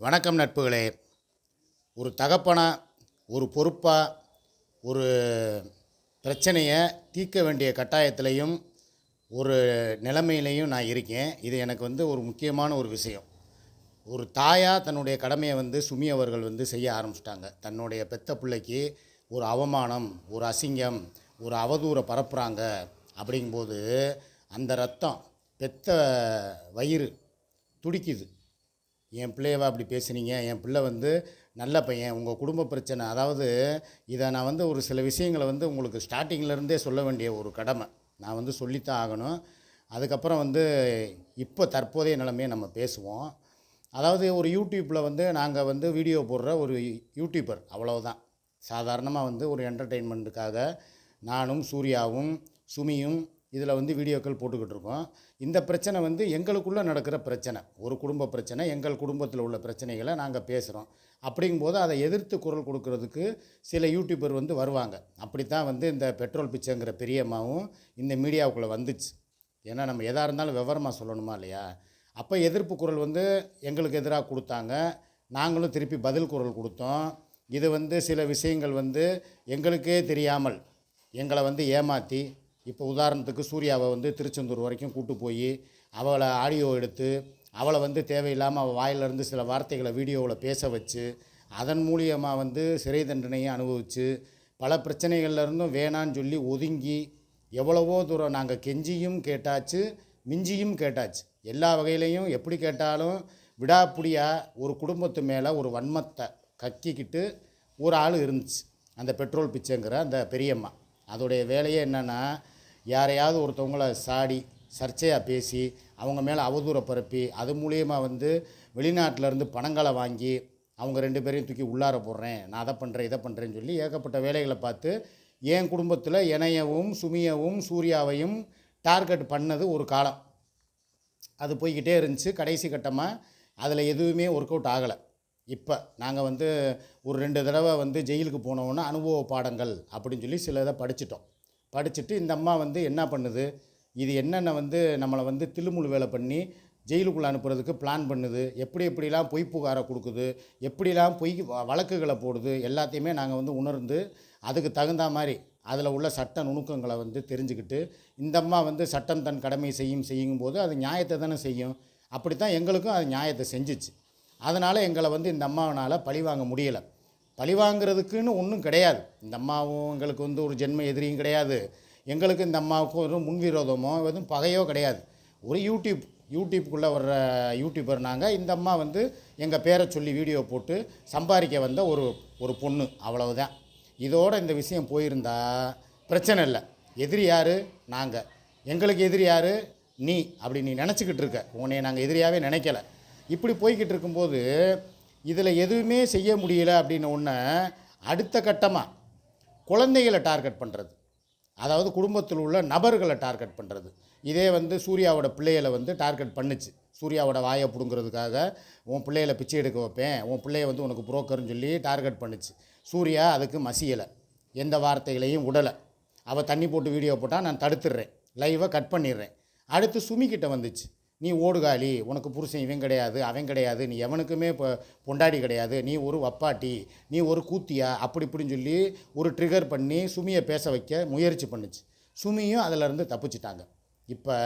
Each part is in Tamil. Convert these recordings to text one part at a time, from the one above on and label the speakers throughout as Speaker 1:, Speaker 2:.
Speaker 1: வணக்கம் நட்புகளே. ஒரு தகப்பனாக ஒரு பொறுப்பாக ஒரு பிரச்சனையை தீர்க்க வேண்டிய கட்டாயத்திலையும் ஒரு நிலைமையிலையும் நான் இருக்கேன். இது எனக்கு வந்து ஒரு முக்கியமான ஒரு விஷயம். ஒரு தாயாக தன்னுடைய கடமையை வந்து சுமி அவர்கள் வந்து செய்ய ஆரம்பிச்சிட்டாங்க. தன்னுடைய பெத்த பிள்ளைக்கு ஒரு அவமானம் ஒரு அசிங்கம் ஒரு அவதூறை பரப்புகிறாங்க அப்படிங்கும்போது அந்த ரத்தம் பெத்த வயிறு துடிக்குது. என் பிள்ளையவா அப்படி பேசுனீங்க? என் பிள்ளை வந்து நல்ல பையன். உங்கள் குடும்ப பிரச்சனை. அதாவது இதை நான் வந்து ஒரு சில விஷயங்களை வந்து உங்களுக்கு ஸ்டார்டிங்லேருந்தே சொல்ல வேண்டிய ஒரு கடமை. நான் வந்து சொல்லித்தான் ஆகணும். அதுக்கப்புறம் வந்து இப்போ தற்போதைய நிலைமையை நம்ம பேசுவோம். அதாவது ஒரு யூடியூப்பில் வந்து நாங்கள் வந்து வீடியோ போடுற ஒரு யூடியூபர் அவ்வளவுதான். சாதாரணமாக வந்து ஒரு என்டர்டெயின்மெண்ட்டுக்காக நானும் சூர்யாவும் சுமியும் இதில் வந்து வீடியோக்கள் போட்டுக்கிட்டு இருக்கோம். இந்த பிரச்சனை வந்து எங்களுக்குள்ளே நடக்கிற பிரச்சனை. ஒரு குடும்ப பிரச்சனை எங்கள் குடும்பத்தில் உள்ள பிரச்சனைகளை நாங்கள் பேசுகிறோம் அப்படிங்கும்போது அதை எதிர்த்து குரல் கொடுக்கறதுக்கு சில யூடியூபர் வந்து வருவாங்க. அப்படித்தான் வந்து இந்த பெட்ரோல் பிச்சைங்கிற பெரியம்மாவும் இந்த மீடியாவுக்குள்ளே வந்துச்சு. ஏன்னா நம்ம எதாக இருந்தாலும் விவரமாக சொல்லணுமா இல்லையா? அப்போ எதிர்ப்பு குரல் வந்து எங்களுக்கு எதிராக கொடுத்தாங்க. நாங்களும் திருப்பி பதில் குரல் கொடுத்தோம். இது வந்து சில விஷயங்கள் வந்து எங்களுக்கே தெரியாமல் எங்களை வந்து ஏமாற்றி இப்போ உதாரணத்துக்கு சூர்யாவை வந்து திருச்செந்தூர் வரைக்கும் கூட்டு போய் அவளை ஆடியோ எடுத்து அவளை வந்து தேவையில்லாமல் அவள் வாயிலிருந்து சில வார்த்தைகளை வீடியோவில் பேச வச்சு அதன் மூலியமாக வந்து சிறை தண்டனையை அனுபவித்து பல பிரச்சனைகள்லேருந்தும் வேணான்னு சொல்லி ஒதுங்கி எவ்வளவோ தூரம் நாங்கள் கெஞ்சியும் கேட்டாச்சு மிஞ்சியும் கேட்டாச்சு. எல்லா வகையிலையும் எப்படி கேட்டாலும் விடாப்பிடியாக ஒரு குடும்பத்து மேலே ஒரு வன்மத்தை கக்கிக்கிட்டு ஒரு ஆள் இருந்துச்சு. அந்த பெட்ரோல் பிச்சைங்கிற அந்த பெரியம்மா. அதோடைய வேலையே என்னென்னா யாரையாவது ஒருத்தவங்கள சாடி சர்ச்சையாக பேசி அவங்க மேலே அவதூற பரப்பி அது மூலியமாக வந்து வெளிநாட்டிலேருந்து பணங்களை வாங்கி அவங்க ரெண்டு பேரையும் தூக்கி உள்ளார போடுறேன் நான் அதை பண்ணுறேன் இதை பண்ணுறேன்னு சொல்லி ஏகப்பட்ட வேலைகளை பார்த்து என் குடும்பத்தில் இணையவும் சுமியவும் சூர்யாவையும் டார்கெட் பண்ணது ஒரு காலம். அது போய்கிட்டே இருந்துச்சு. கடைசி கட்டமாக அதில் எதுவுமே ஒர்க் அவுட் ஆகலை. இப்போ நாங்கள் வந்து ஒரு ரெண்டு தடவை வந்து ஜெயிலுக்கு போனோன்னா அனுபவ பாடங்கள் அப்படின்னு சொல்லி சில இதை படிச்சிட்டோம். படிச்சுட்டு இந்த அம்மா வந்து என்ன பண்ணுது? இது என்னென்ன வந்து நம்மளை வந்து தில்லுமுழு வேலை பண்ணி ஜெயிலுக்குள்ளே அனுப்புறதுக்கு பிளான் பண்ணுது? எப்படி எப்படிலாம் பொய் புகாரை கொடுக்குது? எப்படிலாம் பொய் வ- வழக்குகளை போடுது? எல்லாத்தையுமே நாங்கள் வந்து உணர்ந்து அதுக்கு தகுந்த மாதிரி அதில் உள்ள சட்ட நுணுக்கங்களை வந்து தெரிஞ்சுக்கிட்டு இந்த அம்மா வந்து சட்டம் தன் கடமை செய்யும் செய்யும் போது அது நியாயத்தை தானே செய்யும். அப்படித்தான் எங்களுக்கும் அது நியாயத்தை செஞ்சுச்சு. அதனால் எங்களை வந்து இந்த அம்மாவனால் பழி வாங்க முடியலை. பழி வாங்குறதுக்குன்னு ஒன்றும் கிடையாது. இந்த அம்மாவும் எங்களுக்கு வந்து ஒரு ஜென்ம எதிரியும் கிடையாது. எங்களுக்கு இந்த அம்மாவுக்கும் ஒரு முன்விரோதமோ எதுவும் பகையோ கிடையாது. ஒரு யூடியூப் யூடியூப்புக்குள்ளே வர்ற யூடியூபர் நாங்கள் இந்த அம்மா வந்து எங்கள் பேரை சொல்லி வீடியோ போட்டு சம்பாதிக்க வந்த ஒரு ஒரு பொண்ணு. அவ்வளவுதான். இதோட இந்த விஷயம் போயிருந்தா பிரச்சனை இல்லை. எதிரி யார்? நாங்கள் எங்களுக்கு எதிரி யார்? நீ. அப்படி நீ நினச்சிக்கிட்டு இருக்க. உன்னை நாங்கள் எதிரியாகவே நினைக்கல. இப்படி போய்கிட்டு இருக்கும்போது இதில் எதுவுமே செய்ய முடியல அப்படின்னு ஒன்று அடுத்த கட்டமாக குழந்தைகளை டார்கெட் பண்ணுறது அதாவது குடும்பத்தில் உள்ள நபர்களை டார்கெட் பண்ணுறது இதே வந்து சூர்யாவோட பிள்ளைகளை வந்து டார்கெட் பண்ணுச்சு. சூர்யாவோட வாயை பிடுங்கிறதுக்காக உன் பிள்ளைகளை பிச்சை எடுக்க வைப்பேன். உன் பிள்ளைய வந்து உனக்கு புரோக்கர்னு சொல்லி டார்கெட் பண்ணுச்சு. சூர்யா அதுக்கு மசியலை. எந்த வார்த்தைகளையும் விடலை அவள் தண்ணி போட்டு வீடியோ போட்டால் நான் தடுத்துடுறேன். லைவை கட் பண்ணிடுறேன். அடுத்து சுமிக்கிட்ட வந்துச்சு. நீ ஓடுகாலி உனக்கு புருஷன் இவன் கிடையாது அவன் கிடையாது நீ எவனுக்குமே இப்போ பொண்டாடி கிடையாது நீ ஒரு வப்பாட்டி நீ ஒரு கூத்தியா அப்படி இப்படின்னு சொல்லி ஒரு ட்ரிகர் பண்ணி சுமியை பேச வைக்க முயற்சி பண்ணுச்சு. சுமியும் அதிலிருந்து தப்பிச்சிட்டாங்க. இப்போ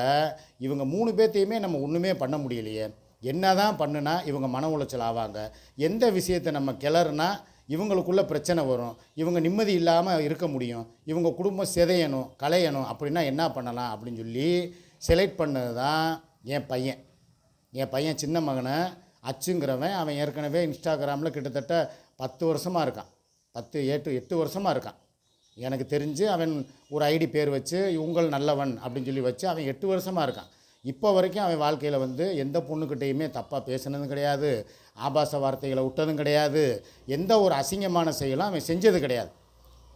Speaker 1: இவங்க மூணு பேர்த்தையுமே நம்ம ஒன்றுமே பண்ண முடியலையே. என்ன தான் பண்ணுனா இவங்க மன உளைச்சல் ஆவாங்க. எந்த விஷயத்தை நம்ம கிளறுனா இவங்களுக்குள்ள பிரச்சனை வரும். இவங்க நிம்மதி இல்லாமல் இருக்க முடியும். இவங்க குடும்பம் சிதையணும் கலையணும் அப்படின்னா என்ன பண்ணலாம் அப்படின்னு சொல்லி செலக்ட் பண்ணது தான் என் பையன். என் பையன் சின்ன மகனை அச்சுங்கிறவன் அவன் ஏற்கனவே இன்ஸ்டாகிராமில் கிட்டத்தட்ட பத்து வருஷமாக இருக்கான். பத்து எட்டு எட்டு வருஷமாக இருக்கான். எனக்கு தெரிஞ்சு அவன் ஒரு ஐடி பேர் வச்சு உங்கள் நல்லவன் அப்படின்னு சொல்லி வச்சு அவன் எட்டு வருஷமாக இருக்கான். இப்போ வரைக்கும் அவன் வாழ்க்கையில் வந்து எந்த பொண்ணுக்கிட்டேயுமே தப்பாக பேசினதும் கிடையாது ஆபாச வார்த்தைகளை விட்டதும் கிடையாது எந்த ஒரு அசிங்கமான செயலும் அவன் செஞ்சது கிடையாது.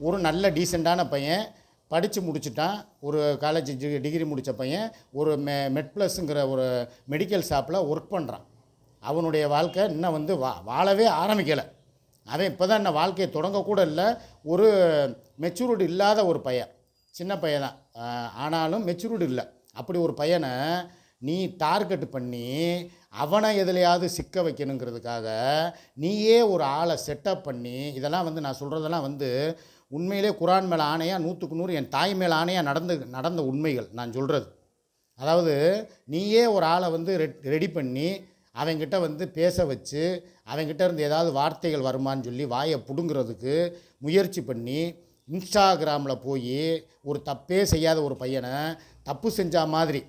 Speaker 1: ஒரு நல்ல டீசெண்டான பையன் படித்து முடிச்சுட்டான். ஒரு காலேஜ் டிகிரி முடித்த பையன் ஒரு மெ மெட் ப்ளஸ்ங்கிற ஒரு மெடிக்கல் ஷாப்பில் ஒர்க் பண்ணுறான் அவனுடைய வாழ்க்கை இன்னும் வந்து வா வாழவே ஆரம்பிக்கலை. அவன் இப்போ தான் என்ன வாழ்க்கையை தொடங்கக்கூட இல்லை. ஒரு மெச்சூரிட்டி இல்லாத ஒரு பையன். சின்ன பையன் தான். ஆனாலும் மெச்சூரிட்டி இல்லை. அப்படி ஒரு பையனை நீ டார்கெட் பண்ணி அவனை எதுலையாவது சிக்க வைக்கணுங்கிறதுக்காக நீயே ஒரு ஆளை செட்டப் பண்ணி இதெல்லாம் வந்து நான் சொல்கிறதெல்லாம் வந்து உண்மையிலே குரான் மேலே ஆணையாக நூற்றுக்கு நூறு என் தாய் மேலே ஆணையாக நடந்து நடந்த உண்மைகள் நான் சொல்கிறது அதாவது நீயே ஒரு ஆளை வந்து ரெடி பண்ணி அவங்கிட்ட வந்து பேச வச்சு அவங்கிட்ட இருந்து ஏதாவது வார்த்தைகள் வருமான்னு சொல்லி வாயை பிடுங்கிறதுக்கு முயற்சி பண்ணி இன்ஸ்டாகிராமில் போய் ஒரு தப்பே செய்யாத ஒரு பையனை தப்பு செஞ்சா மாதிரி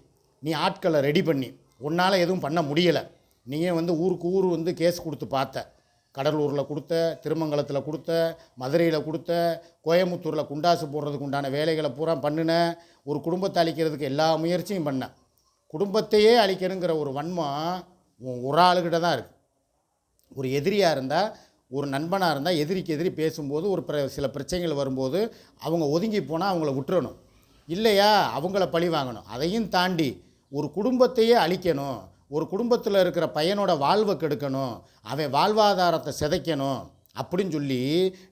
Speaker 1: நீ ஆட்களை ரெடி பண்ணி உன்னால் எதுவும் பண்ண முடியலை. நீயே வந்து ஊருக்கு ஊர் வந்து கேஸ் கொடுத்து பார்த்த. கடலூரில் கொடுத்த திருமங்கலத்தில் கொடுத்த மதுரையில் கொடுத்த கோயம்புத்தூரில் குண்டாசு போடுறதுக்கு உண்டான வேலைகளை பூரா பண்ணினேன் ஒரு குடும்பத்தை அழிக்கிறதுக்கு எல்லா முயற்சியும் பண்ணேன் குடும்பத்தையே அழிக்கணுங்கிற ஒரு வன்மம் ஒரு ஆளுகிட்ட தான் இருக்குது ஒரு எதிரியாக இருந்தால் ஒரு நண்பனாக இருந்தால் எதிரிக்கு எதிரி பேசும்போது ஒரு பிர சில பிரச்சனைகள் வரும்போது அவங்க ஒதுங்கி போனால் அவங்கள விட்டுறணும். இல்லையா? அவங்கள பழி வாங்கணும். அதையும் தாண்டி ஒரு குடும்பத்தையே அழிக்கணும். ஒரு குடும்பத்தில் இருக்கிற பையனோட வாழ்வை கெடுக்கணும் அவன் வாழ்வாதாரத்தை சிதைக்கணும் அப்படின்னு சொல்லி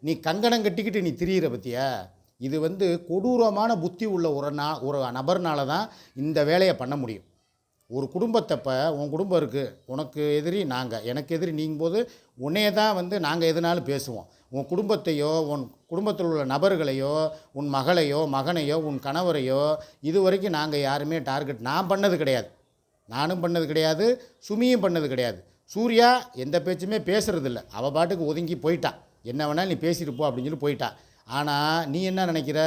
Speaker 1: நீ கங்கணம் கட்டிக்கிட்டு நீ திரியிற பத்தியா? இது வந்து கொடூரமான புத்தி உள்ள ஒரு நா ஒரு நபர்னால தான் இந்த வேலையை பண்ண முடியும். ஒரு குடும்பத்தை இப்போ உன் குடும்பம் இருக்குது உனக்கு எதிரி நாங்கள் எனக்கு எதிரி நீங்கும் போது உன்னையே தான் வந்து நாங்கள் எதுனாலும் பேசுவோம். உன் குடும்பத்தையோ உன் குடும்பத்தில் உள்ள நபர்களையோ உன் மகளையோ மகனையோ உன் கணவரையோ இது வரைக்கும் நாங்கள் யாருமே டார்கெட் நான் பண்ணது கிடையாது. நானும் பண்ணது கிடையாது சுமியும் பண்ணது கிடையாது. சூர்யா எந்த பேச்சுமே பேசுறதில்ல. அவள் பாட்டுக்கு ஒதுங்கி போயிட்டான் என்ன வேணால் நீ பேசிட்டு போ அப்படின்னு சொல்லி போயிட்டான் ஆனால் நீ என்ன நினைக்கிற?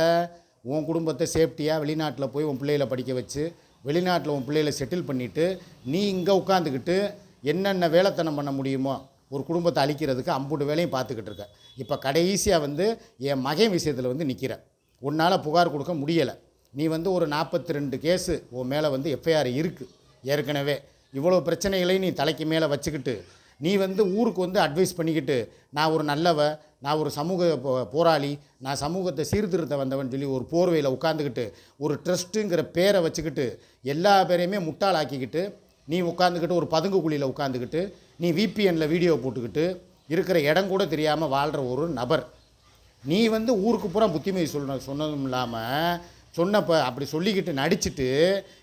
Speaker 1: உன் குடும்பத்தை சேஃப்டியாக வெளிநாட்டில் போய் உன் பிள்ளைகளை படிக்க வச்சு வெளிநாட்டில் உன் பிள்ளைகளை செட்டில் பண்ணிவிட்டு நீ இங்கே உட்காந்துக்கிட்டு என்னென்ன வேலைத்தனம் பண்ண முடியுமோ ஒரு குடும்பத்தை அழிக்கிறதுக்கு அம்புட்டு வேலையும் பார்த்துக்கிட்டு இருக்க. இப்போ கடைசியாக வந்து என் மகன் விஷயத்தில் வந்து நிற்கிற உன்னால் புகார் கொடுக்க முடியலை. நீ வந்து ஒரு நாற்பத்தி ரெண்டு கேஸு உன் மேலே வந்து எஃப்ஐஆர் இருக்குது ஏற்கனவே. இவ்வளோ பிரச்சனைகளை நீ தலைக்கு மேலே வச்சுக்கிட்டு நீ வந்து ஊருக்கு வந்து அட்வைஸ் பண்ணிக்கிட்டு நான் ஒரு நல்லவ நான் ஒரு சமூக போ- போராளி நான் சமூகத்தை சீர்திருத்த வந்தவன் சொல்லி ஒரு போர்வையில் உட்காந்துக்கிட்டு ஒரு ட்ரஸ்ட்டுங்கிற பேரை வச்சுக்கிட்டு எல்லா பேரையுமே முட்டாளாக்கிக்கிட்டு நீ உட்காந்துக்கிட்டு ஒரு பதுங்கு குழியில் உட்காந்துக்கிட்டு நீ விபிஎனில் வீடியோ போட்டுக்கிட்டு இருக்கிற இடம் கூட தெரியாமல் வாழ்கிற ஒரு நபர். நீ வந்து ஊருக்கு பூரா புத்திமதி சொல்ல சொன்னதும் இல்லாமல் சொன்னப்போ அப்படி சொல்லிக்கிட்டு நடிச்சிட்டு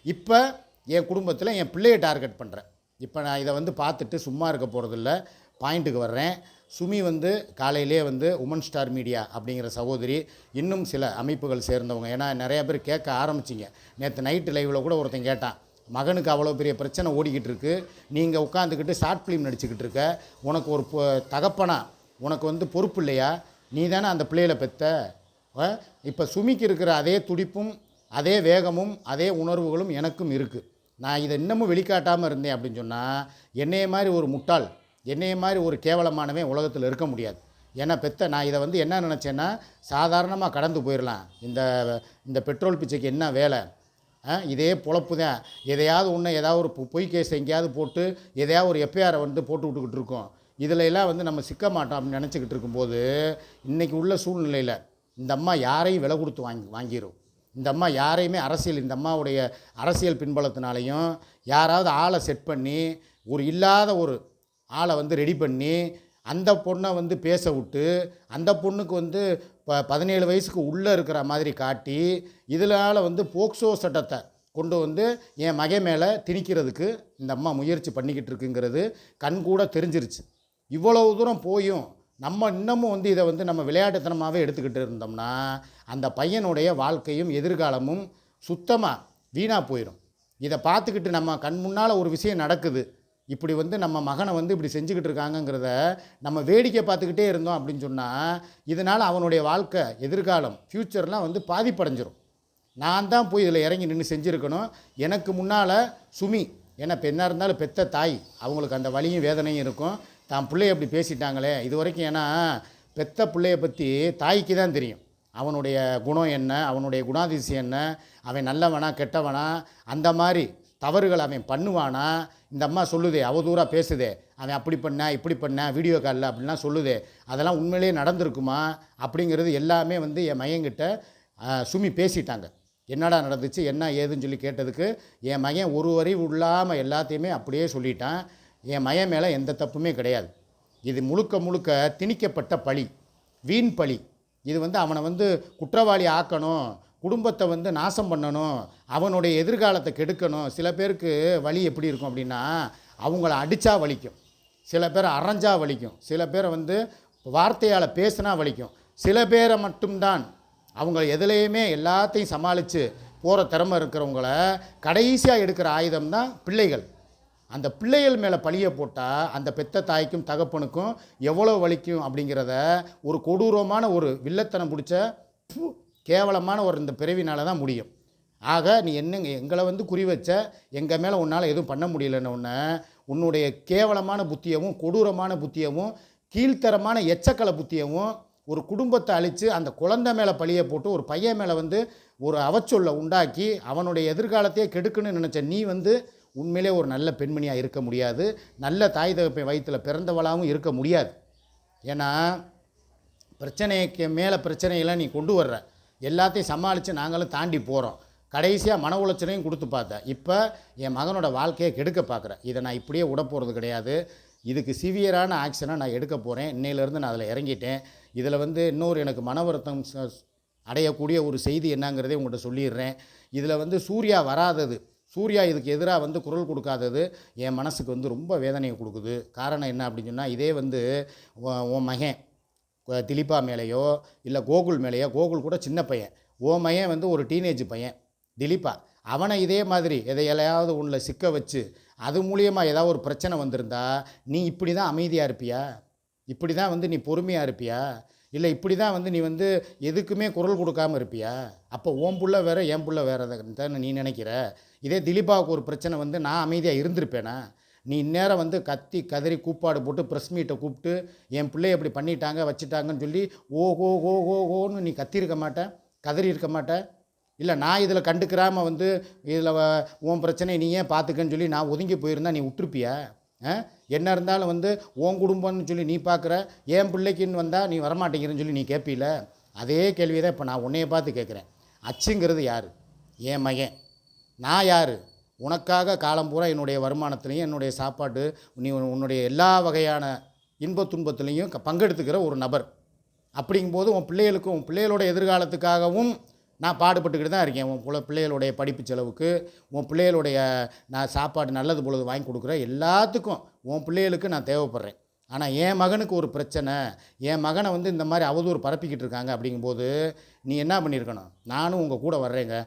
Speaker 1: இப்போ என் குடும்பத்தில் என் பிள்ளையை டார்கெட் பண்ணுறேன் இப்போ நான் இதை வந்து பார்த்துட்டு சும்மா இருக்க போகிறதில்ல பாயிண்ட்டுக்கு வர்றேன். சுமி வந்து காலையிலே வந்து உமன் ஸ்டார் மீடியா அப்படிங்கிற சகோதரி இன்னும் சில அமைப்புகள் சேர்ந்தவங்க. ஏன்னா நிறையா பேர் கேட்க ஆரம்பிச்சிங்க. நேற்று நைட்டு லைவில் கூட ஒருத்தன் கேட்டான் மகனுக்கு அவ்வளோ பெரிய பிரச்சனை ஓடிக்கிட்டு இருக்கு. நீங்கள் உட்காந்துக்கிட்டு ஷார்ட் ஃபிலிம் நடிச்சுக்கிட்டு இருக்க. உனக்கு ஒரு பொ- தகப்பனா? உனக்கு வந்து பொறுப்பு இல்லையா? நீ தானே அந்த பிள்ளைகளை பெத்த? இப்போ சுமிக்கு இருக்கிற அதே துடிப்பும் அதே வேகமும் அதே உணர்வுகளும் எனக்கும் இருக்குது நான் இதை இன்னமும் வெளிக்காட்டாமல் இருந்தேன் அப்படின்னு சொன்னால் என்னைய மாதிரி ஒரு முட்டாள் என்னைய மாதிரி ஒரு கேவலமானவன் உலகத்தில் இருக்க முடியாது. ஏன்னா பெத்த நான் இதை வந்து என்ன நினச்சேன்னா சாதாரணமாக கடந்து போயிடலாம் இந்த இந்த பெட்ரோல் பிச்சைக்கு என்ன வேலை? இதே பொழப்பு தான். எதையாவது ஒன்று ஏதாவது ஒரு பொ- பொய் கேஸ் எங்கேயாவது போட்டு எதையாவது ஒரு எஃப்ஐஆரை வந்து போட்டு விட்டுக்கிட்டு இருக்கோம். இதில் எல்லாம் வந்து நம்ம சிக்க மாட்டோம் அப்படின்னு நினச்சிக்கிட்டு இருக்கும்போது இன்றைக்கி உள்ள சூழ்நிலையில் இந்த அம்மா யாரையும் விலை கொடுத்து வாங்கி வாங்கிடும் இந்த அம்மா யாரையுமே அரசியல் இந்த அம்மாவுடைய அரசியல் பின்பலத்தினாலையும் யாராவது ஆளை செட் பண்ணி ஒரு இல்லாத ஒரு ஆளை வந்து ரெடி பண்ணி அந்த பொண்ணை வந்து பேச விட்டு அந்த பொண்ணுக்கு வந்து ப பதினேழு வயசுக்கு உள்ளே இருக்கிற மாதிரி காட்டி இதனால் வந்து போக்சோ சட்டத்தை கொண்டு வந்து என் மகன் மேலே திணிக்கிறதுக்கு இந்த அம்மா முயற்சி பண்ணிக்கிட்டு இருக்குங்கிறது கண் கூட தெரிஞ்சிருச்சு. இவ்வளவு தூரம் போயும் நம்ம இன்னமும் வந்து இதை வந்து நம்ம விளையாட்டுத்தனமாகவே எடுத்துக்கிட்டு இருந்தோம்னா அந்த பையனுடைய வாழ்க்கையும் எதிர்காலமும் சுத்தமாக வீணாக போயிடும் இதை பார்த்துக்கிட்டு நம்ம கண் முன்னால் ஒரு விஷயம் நடக்குது. இப்படி வந்து நம்ம மகனை வந்து இப்படி செஞ்சுக்கிட்டு இருக்காங்கங்கிறத நம்ம வேடிக்கை பார்த்துக்கிட்டே இருந்தோம் அப்படின்னு சொன்னால் இதனால் அவனுடைய வாழ்க்கை எதிர்காலம் ஃப்யூச்சர்லாம் வந்து பாதிப்படைஞ்சிரும். நான் தான் போய் இதில் இறங்கி நின்று செஞ்சுருக்கணும். எனக்கு முன்னால் சுமி ஏன்னா பெண்ணாக இருந்தாலும் பெத்த தாய் அவங்களுக்கு அந்த வலியும் வேதனையும் இருக்கும். தான் பிள்ளைய அப்படி பேசிட்டாங்களே. இது வரைக்கும் ஏன்னா பெத்த பிள்ளைய பற்றி தாய்க்கு தான் தெரியும். அவனுடைய குணம் என்ன அவனுடைய குணாதிசயம் என்ன அவன் நல்லவனா கெட்டவனா அந்த மாதிரி தவறுகள் அவன் பண்ணுவானா? இந்த அம்மா சொல்லுதே அவதூறாக பேசுதே. அவன் அப்படி பண்ண இப்படி பண்ண வீடியோ காலில் அப்படிலாம் சொல்லுதே. அதெல்லாம் உண்மையிலேயே நடந்திருக்குமா? அப்படிங்கிறது எல்லாமே வந்து என் மையங்கிட்ட சுமி பேசிட்டாங்க. என்னடா நடந்துச்சு என்ன ஏதுன்னு சொல்லி கேட்டதுக்கு என் மகன் ஒரு வரி உள்ளாமல் எல்லாத்தையுமே அப்படியே சொல்லிட்டான். என் மய மேலே எந்த தப்புமே கிடையாது. இது முழுக்க முழுக்க திணிக்கப்பட்ட பழி வீண் பழி. இது வந்து அவனை வந்து குற்றவாளி ஆக்கணும் குடும்பத்தை வந்து நாசம் பண்ணணும் அவனுடைய எதிர்காலத்தை கெடுக்கணும். சில பேருக்கு வழி எப்படி இருக்கும் அப்படின்னா அவங்கள அடித்தா வலிக்கும். சில பேரை அரைஞ்சா வலிக்கும். சில பேரை வந்து வார்த்தையால் பேசினா வலிக்கும். சில பேரை மட்டும்தான். அவங்க எதுலேயுமே எல்லாத்தையும் சமாளித்து போகிற திறமை இருக்கிறவங்கள கடைசியாக எடுக்கிற ஆயுதம் தான் பிள்ளைகள். அந்த பிள்ளைகள் மேலே பழியை போட்டால் அந்த பெத்த தாய்க்கும் தகப்பனுக்கும் எவ்வளோ வலிக்கும் அப்படிங்கிறத ஒரு கொடூரமான ஒரு வில்லத்தனம் பிடிச்ச கேவலமான ஒரு இந்த பிறவினால தான் முடியும். ஆக நீ என்னங்க எங்களை வந்து குறி வச்ச எங்கள் மேலே உன்னால் எதுவும் பண்ண முடியலன்னு ஒன்று உன்னுடைய கேவலமான புத்தியவும் கொடூரமான புத்தியவும் கீழ்த்தரமான எச்சக்கலை புத்தியவும் ஒரு குடும்பத்தை அழித்து அந்த குழந்தை மேலே பழியை போட்டு ஒரு பையன் மேலே வந்து ஒரு அவச்சொல்லை உண்டாக்கி அவனுடைய எதிர்காலத்தையே கெடுக்கணும்னு நினச்ச நீ வந்து உண்மையிலே ஒரு நல்ல பெண்மணியாக இருக்க முடியாது. நல்ல தாய் தகப்பை வயிற்றில் பிறந்தவளாகவும் இருக்க முடியாது. ஏன்னா பிரச்சனைக்கு மேலே பிரச்சனையெல்லாம் நீ கொண்டு வர்ற. எல்லாத்தையும் சமாளித்து நாங்களும் தாண்டி போகிறோம் கடைசியாக மன உளைச்சலையும் கொடுத்து பார்த்தேன் இப்போ என் மகனோட வாழ்க்கையை கெடுக்க பார்க்குறேன் இதை நான் இப்படியே விட போகிறது கிடையாது. இதுக்கு சிவியரான ஆக்ஷனை நான் எடுக்க போகிறேன் இன்னையிலேருந்து நான் அதில் இறங்கிட்டேன். இதில் வந்து இன்னொரு எனக்கு மன வருத்தம் ச- அடையக்கூடிய ஒரு செய்தி என்னங்கிறதே உங்கள்கிட்ட சொல்லிடுறேன். இதில் வந்து சூர்யா வராதது. சூர்யா இதுக்கு எதிராக வந்து குரல் கொடுக்காதது என் மனசுக்கு வந்து ரொம்ப வேதனையை கொடுக்குது. காரணம் என்ன அப்படின்னு சொன்னால் இதே வந்து உன் மகன் திலிப்பா திலீபா மேலேயோ இல்லை கோகுல் மேலேயோ கோகுல் கூட சின்ன பையன். ஓ மகன் வந்து ஒரு டீனேஜ் பையன் திலீப்பா. அவனை இதே மாதிரி எதையாவது உன்னில் சிக்க வச்சு அது மூலியமாக ஏதாவது ஒரு பிரச்சனை வந்திருந்தா நீ இப்படி தான் அமைதியாக இருப்பியா? இப்படி தான் வந்து நீ பொறுமையாக இருப்பியா? இல்லை இப்படி தான் வந்து நீ வந்து எதுக்குமே குரல் கொடுக்காம இருப்பியா? அப்போ ஓம் புள்ள வேற என் புள்ள வேற தான் நீ நினைக்கிற? இதே திலீபாவுக்கு ஒரு பிரச்சனை வந்து நான் அமைதியாக இருந்திருப்பேனா? நீ இந்நேரம் வந்து கத்தி கதறி கூப்பாடு போட்டு ப்ரெஸ் மீட்டை கூப்பிட்டு என் பிள்ளைய இப்படி பண்ணிட்டாங்க வச்சுட்டாங்கன்னு சொல்லி ஓ ஓ ஓ ஓ ஓன்னு நீ கத்தியிருக்க மாட்டேன் கதறி இருக்க மாட்டேன் இல்லை நான் இதில் கண்டுக்கிறாமல் வந்து இதில் உன் பிரச்சனையை நீ ஏன் பார்த்துக்கன்னு சொல்லி நான் ஒதுங்கி போயிருந்தா நீ விட்டுருப்பியா? என்ன இருந்தாலும் வந்து உன் குடும்பம்னு சொல்லி நீ பார்க்குற என் பிள்ளைக்குன்னு வந்தால் நீ வரமாட்டேங்கிறன்னு சொல்லி நீ கேட்பீல அதே கேள்வியை தான் இப்போ நான் உன்னைய பார்த்து கேட்குறேன் அச்சுங்கிறது யார்? என் மகன். நான் யார்? உனக்காக காலம் பூரா என்னுடைய வருமானத்துலேயும் என்னுடைய சாப்பாடு நீ உன்னுடைய எல்லா வகையான இன்பத் துன்பத்துலேயும் க- பங்கெடுத்துக்கிற ஒரு நபர். அப்படிங்கும்போது உன் பிள்ளைகளுக்கும் உன் பிள்ளைகளோட எதிர்காலத்துக்காகவும் நான் பாடுபட்டுக்கிட்டு தான் இருக்கேன். உன் பிள்ளைகளுடைய படிப்பு செலவுக்கு உன் பிள்ளைகளுடைய நான் சாப்பாடு நல்லது பொழுது வாங்கி கொடுக்குறேன் எல்லாத்துக்கும் உன் பிள்ளைகளுக்கு நான் தேவைப்படுறேன். ஆனால் என் மகனுக்கு ஒரு பிரச்சனை. என் மகனை வந்து இந்த மாதிரி அவதூறு பரப்பிக்கிட்டு இருக்காங்க அப்படிங்கும்போது நீ என்ன பண்ணியிருக்கணும்? நானும் உங்கள் கூட வர்றேங்க.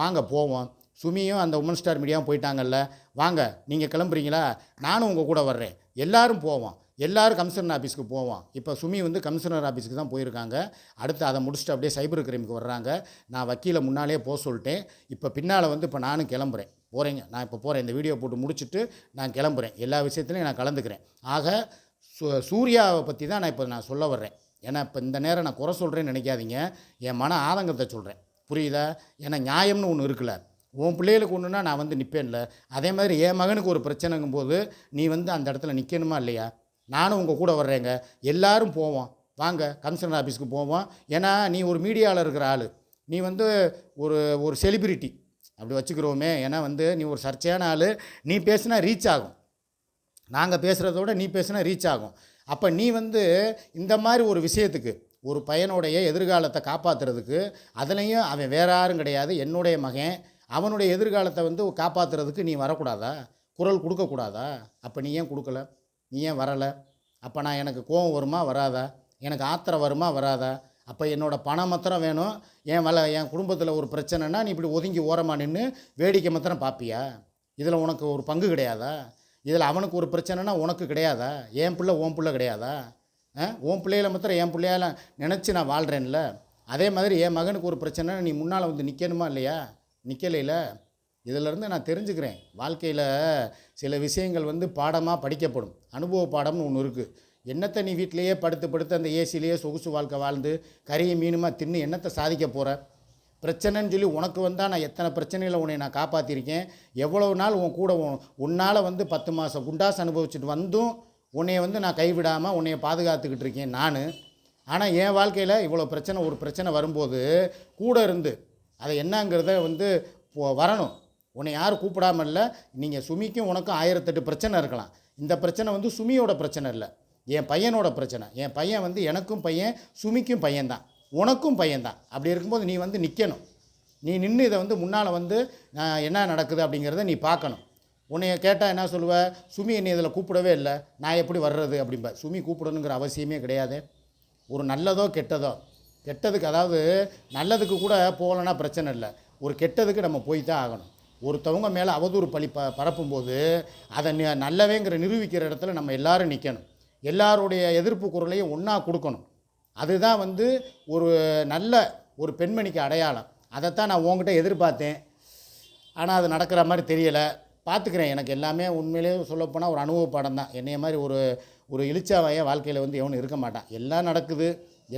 Speaker 1: வாங்க போவோம். சுமியும் அந்த உமன் ஸ்டார் மீடியாவும் போயிட்டாங்கல்ல. வாங்க நீங்கள் கிளம்புறீங்களா? நானும் உங்கள் கூட வர்றேன். எல்லாரும் போவோம். எல்லாரும் கமிஷனர் ஆஃபீஸ்க்கு போவோம். இப்போ சுமி வந்து கமிஷனர் ஆஃபீஸ்க்கு தான் போயிருக்காங்க. அடுத்து அதை முடிச்சுட்டு அப்படியே சைபர் கிரைமுக்கு வர்றாங்க. நான் வக்கீலை முன்னாலே போக சொல்லிட்டேன். இப்போ பின்னால் வந்து இப்போ நானும் கிளம்புறேன். போகிறேங்க நான் இப்போ போகிறேன் இந்த வீடியோ போட்டு முடிச்சுட்டு நான் கிளம்புறேன். எல்லா விஷயத்துலையும் நான் கலந்துக்கிறேன். ஆக சூர்யாவை பற்றி தான் நான் இப்போ நான் சொல்ல வர்றேன். ஏன்னா இப்போ இந்த நேரம் நான் குறை சொல்கிறேன்னு நினைக்காதீங்க. என் மன ஆதங்கத்தை சொல்கிறேன் புரியுதா? ஏன்னா நியாயம்னு ஒன்று இருக்குல்ல. உன் பிள்ளைகளுக்கு ஒன்றுனா நான் வந்து நிற்பேன்ல அதே மாதிரி என் மகனுக்கு ஒரு பிரச்சனைங்கும் போது நீ வந்து அந்த இடத்துல நிற்கணுமா இல்லையா? நானும் உங்கள் கூட வர்றேங்க. எல்லோரும் போவோம். வாங்க கமிஷனர் ஆஃபீஸ்க்கு போவோம். ஏன்னா நீ ஒரு மீடியாவில் இருக்கிற ஆள். நீ வந்து ஒரு ஒரு செலிபிரிட்டி அப்படி வச்சுக்கிறோமே. ஏன்னா வந்து நீ ஒரு சர்ச்சையான ஆள். நீ பேசுனா ரீச் ஆகும். நாங்கள் பேசுகிறத விட நீ பேசுனா ரீச் ஆகும். அப்போ நீ வந்து இந்த மாதிரி ஒரு விஷயத்துக்கு ஒரு பையனுடைய எதிர்காலத்தை காப்பாற்றுறதுக்கு அதுலேயும் அவன் வேற யாரும் கிடையாது. என்னுடைய மகன் அவனுடைய எதிர்காலத்தை வந்து காப்பாற்றுறதுக்கு நீ வரக்கூடாதா? குரல் கொடுக்கக்கூடாதா? அப்போ நீ ஏன் கொடுக்கல? நீ ஏன் வரலை? அப்போ நான் எனக்கு கோவம் வருமா? வராதா. எனக்கு ஆத்திரம் வருமா? வராதா. அப்போ என்னோடய பணம் மாத்திரம் வேணும். என் வள என் குடும்பத்தில் ஒரு பிரச்சனைனா நீ இப்படி ஒதுங்கி ஓரமாக நின்று வேடிக்கை மாத்திரம் பார்ப்பியா இதில் உனக்கு ஒரு பங்கு கிடையாதா? இதில் அவனுக்கு ஒரு பிரச்சனைனா உனக்கு கிடையாதா? என் பிள்ளை ஓன் பிள்ளை கிடையாதா? ஆ? உன் பிள்ளையில மாத்திரம் என் பிள்ளையால நினச்சி நான் வாழ்கிறேன்ல அதே மாதிரி என் மகனுக்கு ஒரு பிரச்சனை நீ முன்னால் வந்து நிற்கணுமா இல்லையா? நிற்கலையில இதிலிருந்து நான் தெரிஞ்சுக்கிறேன். வாழ்க்கையில் சில விஷயங்கள் வந்து பாடமாக படிக்கப்படும். அனுபவ பாடம்னு ஒன்று இருக்குது என்னத்தை நீ வீட்டிலேயே படுத்து படுத்து அந்த ஏசிலேயே சொகுசு வாழ்க்கை வாழ்ந்து கறியை மீனுமா தின்னு என்னத்தை சாதிக்க போகிற பிரச்சனைன்னு சொல்லி உனக்கு வந்தால் நான் எத்தனை பிரச்சனைகளை உன்னை நான் காப்பாற்றிருக்கேன் எவ்வளோ நாள் உன் கூட உன்னால் வந்து பத்து மாதம் குண்டாஸ் அனுபவிச்சுட்டு வந்தும் உன்னைய வந்து நான் கைவிடாமல் உன்னைய பாதுகாத்துக்கிட்டு இருக்கேன் நான். ஆனால் என் வாழ்க்கையில் இவ்வளோ பிரச்சனை ஒரு பிரச்சனை வரும்போது கூட இருந்து அதை என்னங்கிறத வந்து வரணும். உன்னை யாரும் கூப்பிடாமல் இல்லை. நீங்கள் சுமிக்கும் உனக்கும் ஆயிரத்தெட்டு பிரச்சனை இருக்கலாம். இந்த பிரச்சனை வந்து சுமியோட பிரச்சனை இல்லை. என் பையனோட பிரச்சனை. என் பையன் வந்து எனக்கும் பையன் சுமிக்கும் பையன்தான் உனக்கும் பையன்தான் அப்படி இருக்கும்போது நீ வந்து நிற்கணும் நீ நின்று இதை வந்து முன்னால் வந்து என்ன நடக்குது அப்படிங்கிறத நீ பார்க்கணும். உன்னைய கேட்டால் என்ன சொல்லுவ? சுமி என்னை இதில் கூப்பிடவே இல்லை. நான் எப்படி வர்றது அப்படிம்ப. சுமி கூப்பிடணுங்கிற அவசியமே கிடையாது. ஒரு நல்லதோ கெட்டதோ. கெட்டதுக்கு அதாவது நல்லதுக்கு கூட போகலன்னா பிரச்சனை இல்லை. ஒரு கெட்டதுக்கு நம்ம போய் தான் ஆகணும். ஒருத்தவங்க மேலே அவதூறு பழி ப பரப்பும்போது அதை நல்லவேங்கிற நிரூபிக்கிற இடத்துல நம்ம எல்லாரும் நிற்கணும் எல்லாருடைய எதிர்ப்பு குரலையும் ஒன்றா கொடுக்கணும். அதுதான் வந்து ஒரு நல்ல ஒரு பெண்மணிக்கு அடையாளம். அதைத்தான் நான் உங்ககிட்ட எதிர்பார்த்தேன். ஆனால் அது நடக்கிற மாதிரி தெரியலை. பார்த்துக்கிறேன் எனக்கு எல்லாமே உண்மையிலேயே சொல்லப்போனால் ஒரு அனுபவ பாடம் தான் என்னைய மாதிரி ஒரு ஒரு இழிச்சாவைய வாழ்க்கையில் வந்து எவனும் இருக்க மாட்டான். எல்லாம் நடக்குது.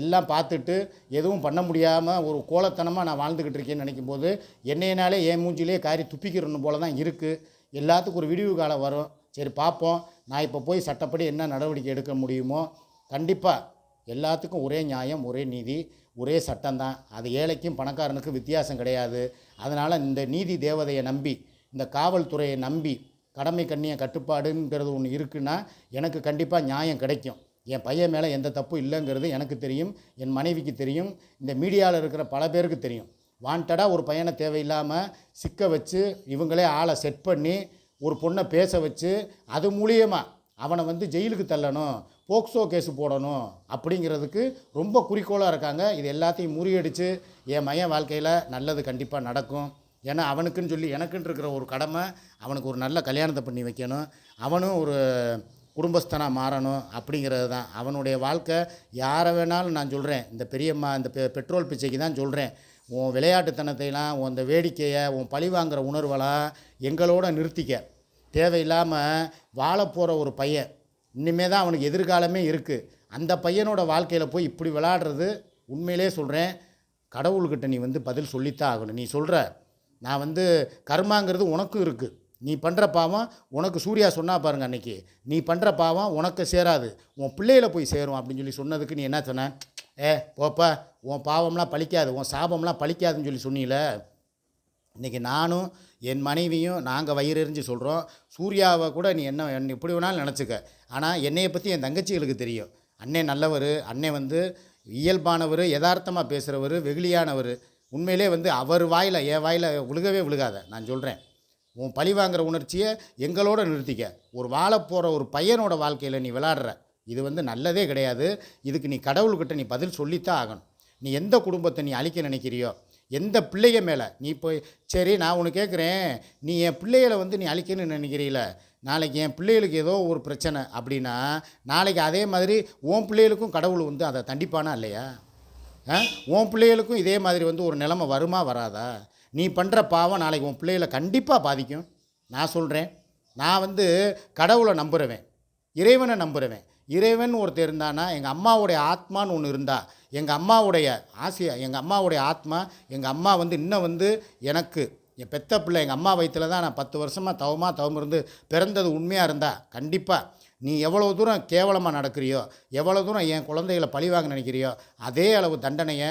Speaker 1: எல்லாம் பார்த்துட்டு எதுவும் பண்ண முடியாமல் ஒரு கோலத்தனமாக நான் வாழ்ந்துக்கிட்டு இருக்கேன்னு நினைக்கும் போது என்னையனாலே என் மூஞ்சிலே காரி துப்பிக்கிறன்னு போல தான் இருக்குது எல்லாத்துக்கும் ஒரு விடிவு காலம் வரும். சரி பார்ப்போம். நான் இப்போ போய் சட்டப்படி என்ன நடவடிக்கை எடுக்க முடியுமோ கண்டிப்பாக எல்லாத்துக்கும் ஒரே நியாயம் ஒரே நீதி ஒரே சட்டம்தான். அது ஏழைக்கும் பணக்காரனுக்கும் வித்தியாசம் கிடையாது. அதனால் இந்த நீதி தேவதையை நம்பி இந்த காவல்துறையை நம்பி கடமை கண்ணிய கட்டுப்பாடுங்கிறது ஒன்று இருக்குன்னா எனக்கு கண்டிப்பாக நியாயம் கிடைக்கும். என் பையன் மேலே எந்த தப்பும் இல்லைங்கிறது எனக்கு தெரியும் என் மனைவிக்கு தெரியும் இந்த மீடியாவில் இருக்கிற பல பேருக்கு தெரியும். வாண்டடாக ஒரு பையனை தேவையில்லாமல் சிக்க வச்சு இவங்களே ஆளை செட் பண்ணி ஒரு பொண்ணை பேச வச்சு அது மூலியமாக அவனை வந்து ஜெயிலுக்கு தள்ளணும் போக்சோ கேஸு போடணும் அப்படிங்கிறதுக்கு ரொம்ப குறிக்கோளாக இருக்காங்க. இது எல்லாத்தையும் முறியடித்து என் மையன் வாழ்க்கையில் நல்லது கண்டிப்பாக நடக்கும். ஏன்னா அவனுக்குன்னு சொல்லி எனக்குன்னு இருக்கிற ஒரு கடமை அவனுக்கு ஒரு நல்ல கல்யாணத்தை பண்ணி வைக்கணும். அவனும் ஒரு குடும்பஸ்தனாக மாறணும் அப்படிங்கிறது தான். அவனுடைய வாழ்க்கை யாரை வேணாலும் நான் சொல்கிறேன் இந்த பெரியம்மா இந்த பெ பெட்ரோல் பிச்சைக்கு தான் சொல்கிறேன் உன் விளையாட்டுத்தனத்தையெல்லாம் உன் இந்த வேடிக்கையை உன் பழிவாங்கிற உணர்வெல்லாம் எங்களோட நிறுத்திக்க. தேவையில்லாமல் வாழ போகிற ஒரு பையன் இனிமே தான் அவனுக்கு எதிர்காலமே இருக்குது அந்த பையனோட வாழ்க்கையில் போய் இப்படி விளையாடுறது உண்மையிலே சொல்கிறேன் கடவுள்கிட்ட நீ வந்து பதில் சொல்லித்தான் ஆகணும். நீ சொல்கிற நான் வந்து கர்மாங்கிறது உனக்கும் இருக்குது நீ பண்ணுற பாவம் உனக்கு சூர்யா சொன்னா பாருங்க அன்னைக்கு. நீ பண்ணுற பாவம் உனக்கு சேராது. உன் பிள்ளையில போய் சேரும் அப்படின்னு சொல்லி சொன்னதுக்கு நீ என்ன சொன்ன? ஏ போப்பா உன் பாவம்லாம் பழிக்காது உன் சாபம்லாம் பழிக்காதுன்னு சொல்லி சொன்னீல. இன்றைக்கி நானும் என் மனைவியும் நாங்கள் வயிறெறிஞ்சு சொல்கிறோம் சூர்யாவை கூட நீ என்ன என்ன எப்படி வேணாலும் நினச்சிக்க. ஆனால் என்னையை பற்றி என் தங்கச்சிகளுக்கு தெரியும். அண்ணே நல்லவர் அண்ணே வந்து இயல்பானவர் யதார்த்தமாக பேசுகிறவர் வெகுளியானவர். உண்மையிலே வந்து அவர் வாயில் என் வாயில் விழுகவே விழுகாத. நான் சொல்கிறேன் உன் பழி வாங்குற உணர்ச்சியை எங்களோட நிறுத்திக்க. ஒரு வாழ போகிற ஒரு பையனோட வாழ்க்கையில் நீ விளாடுற. இது வந்து நல்லதே கிடையாது. இதுக்கு நீ கடவுள்கிட்ட நீ பதில் சொல்லித்தான் ஆகணும். நீ எந்த குடும்பத்தை நீ அழிக்க நினைக்கிறியோ எந்த பிள்ளைய மேலே நீ போய் சரி நான் உனக்கு கேட்குறேன் நீ என் பிள்ளைகளை வந்து நீ அழிக்கணும்னு நினைக்கிறீல. நாளைக்கு என் பிள்ளைகளுக்கு ஏதோ ஒரு பிரச்சனை அப்படின்னா நாளைக்கு அதே மாதிரி உன் பிள்ளைகளுக்கும் கடவுள் வந்து அதை தண்டிப்பானா இல்லையா? ஆ? உன் பிள்ளைகளுக்கும் இதே மாதிரி வந்து ஒரு நிலைமை வருமா வராதா? நீ பண்ணுற பாவம் நாளைக்கு உன் பிள்ளைகளை கண்டிப்பாக பாதிக்கும். நான் சொல்கிறேன் நான் வந்து கடவுளை நம்புகிறவன் இறைவனை நம்புகிறவன் இறைவன் ஒருத்தர் இருந்தானா எங்கள் அம்மாவுடைய ஆத்மான்னு ஒன்று இருந்தா எங்கள் அம்மாவுடைய ஆசையா எங்கள் அம்மாவுடைய ஆத்மா எங்கள் அம்மா வந்து இன்னும் வந்து எனக்கு என் பெத்த பிள்ளை எங்கள் அம்மா வயிற்றில் தான் நான் பத்து வருஷமாக தவமாக தவம் இருந்து பிறந்தது உண்மையாக இருந்தா கண்டிப்பாக நீ எவ்வளோ தூரம் கேவலமாக நடக்கிறியோ எவ்வளோ தூரம் என் குழந்தைகளை பழிவாங்க நினைக்கிறியோ அதே அளவு தண்டனையை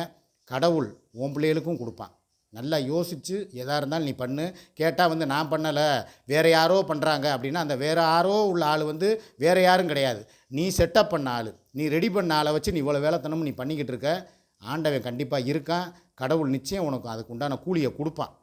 Speaker 1: கடவுள் உன் பிள்ளைகளுக்கும் கொடுப்பான். நல்லா யோசித்து எதாக இருந்தாலும் நீ பண்ணு. கேட்டால் வந்து நான் பண்ணலை வேறு யாரோ பண்ணுறாங்க அப்படின்னா அந்த வேறு யாரோ உள்ள ஆள் வந்து வேறு யாரும் கிடையாது. நீ செட்டப் பண்ண ஆள். நீ ரெடி பண்ண ஆளை வச்சு நீ இவ்வளோ வேலைத்தனமும் நீ பண்ணிக்கிட்டு இருக்க. ஆண்டவன் கண்டிப்பாக இருக்கான். கடவுள் நிச்சயம் உனக்கு அதுக்கு உண்டான கூலியை கொடுப்பான்.